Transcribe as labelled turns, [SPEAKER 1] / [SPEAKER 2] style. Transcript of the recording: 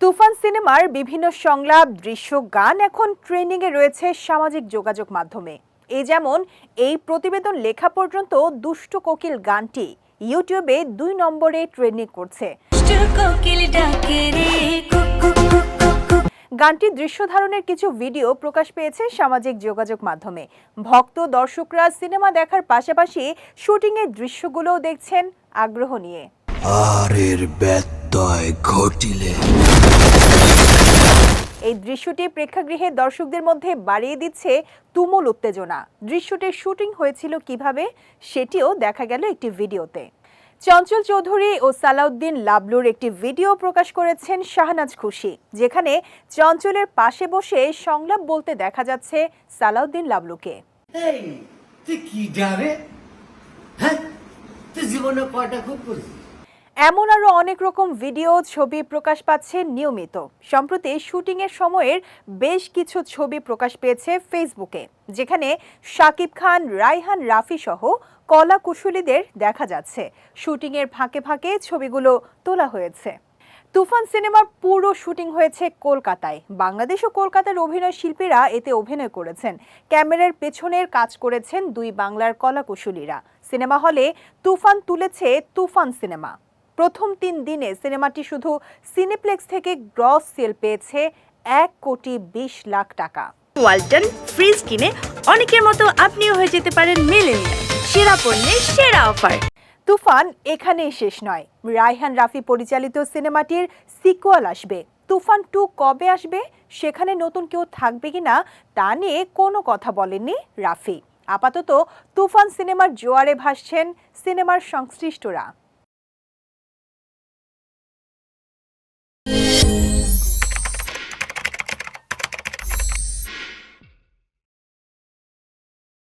[SPEAKER 1] তুফান সিনেমার বিভিন্ন সংলাপ দৃশ্য গান এখন ট্রেন্ডিংয়ে রয়েছে সামাজিক যোগাযোগ মাধ্যমে। এই যেমন এই প্রতিবেদন লেখা পর্যন্ত দুষ্ট কোকিল গানটি ইউটিউবে দুই নম্বরে ট্রেন্ডিং করছে। গানটি দৃশ্য ধারণের কিছু ভিডিও প্রকাশ পেয়েছে সামাজিক যোগাযোগ মাধ্যমে। ভক্ত দর্শকরা সিনেমা দেখার পাশাপাশি শুটিংয়ের দৃশ্যগুলোও দেখছেন আগ্রহ নিয়ে।
[SPEAKER 2] আর এর
[SPEAKER 1] এই দৃশ্যটি প্রেক্ষাগৃহে দর্শকদের মধ্যে বাড়িয়ে দিচ্ছে তুমুল উত্তেজনা। দৃশ্যটির শুটিং হয়েছিল কীভাবে সেটিও দেখা গেল একটি ভিডিওতে। চঞ্চল চৌধুরী ও সালাউদ্দিন লাবলুর একটি ভিডিও প্রকাশ করেছেন শাহনাজ খুশি যেখানে চঞ্চলের পাশে বসে সংলাপ বলতে দেখা যাচ্ছে সালাউদ্দিন লাবলুকে।
[SPEAKER 3] এই তুই কি হ্যাঁ তুই জীবনে কয়টা খুব করেছিস?
[SPEAKER 1] এমন আরও অনেক রকম ভিডিও, ছবি প্রকাশ পাচ্ছে নিয়মিত। সম্প্রতি শুটিংয়ের সময়ের বেশ কিছু ছবি প্রকাশ পেয়েছে ফেসবুকে, যেখানে শাকিব খান রাইহান রাফি সহ কলা কুশলীদের দেখা যাচ্ছে। শুটিংয়ের ফাঁকে ফাঁকে ছবিগুলো তোলা হয়েছে। তুফান সিনেমার পুরো শুটিং হয়েছে কলকাতায়। বাংলাদেশ ও কলকাতার অভিনয় শিল্পীরা এতে অভিনয় করেছেন। ক্যামেরার পেছনের কাজ করেছেন দুই বাংলার কলাকুশলীরা সিনেমা হলে তুফান তুলেছে তুফান সিনেমা। প্রথম তিন দিনে সিনেমাটি শুধু সিনেপ্লেক্স থেকে গ্রস সেল পেয়েছে এক কোটি বিশ লাখ টাকা।
[SPEAKER 4] ওয়ালটন ফ্রিজ কিনে অনেকের মতো আপনিও হয়ে যেতে পারেন মেলেনিয়া সেরা পণ্যের সেরা অফার।
[SPEAKER 1] তুফান এখানেই শেষ নয়। রায়হান রাফি পরিচালিত সিনেমাটির সিকুয়াল আসবে। তুফান টু কবে আসবে? সেখানে নতুন কেউ থাকবে কি না তা নিয়ে কোনো কথা বলেননি রাফি। আপাতত তুফান সিনেমার জোয়ারে ভাসছেন সিনেমার সংশ্লিষ্টরা।